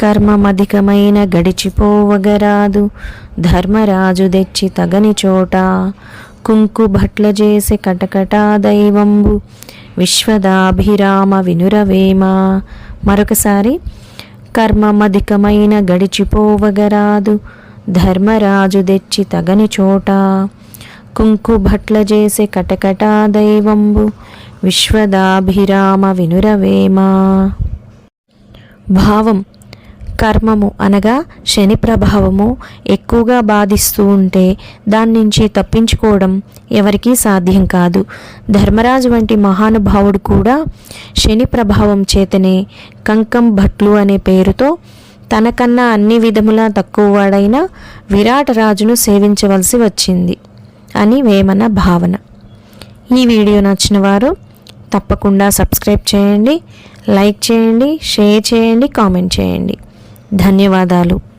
కర్మమధికమైన గడిచిపోవగరాదు. ధర్మరాజు తెచ్చి తగని చోట కుంకు భట్ల చేసే కటకటా దైవంబు. విశ్వదాభిరామ వినురవేమ. మరొకసారి కర్మమధికమైన గడిచిపోవగరాదు. ధర్మరాజు తెచ్చి తగని చోట కుంకు భట్ల చేసే కటకటా దైవంబు. విశ్వదాభిరామ వినురవేమ. భావం కర్మము అనగా శని ప్రభావము ఎక్కువగా బాధిస్తూ ఉంటే దాని నుంచి తప్పించుకోవడం ఎవరికీ సాధ్యం కాదు. ధర్మరాజు వంటి మహానుభావుడు కూడా శని ప్రభావం చేతనే కంకం భట్లు అనే పేరుతో తనకన్నా అన్ని విధములా తక్కువ వాడైన విరాట్ రాజును సేవించవలసి వచ్చింది అని వేమన భావన. ఈ వీడియో నచ్చిన వారు తప్పకుండా సబ్స్క్రైబ్ చేయండి లైక్ చేయండి షేర్ చేయండి కామెంట్ చేయండి. ధన్యవాదాలు.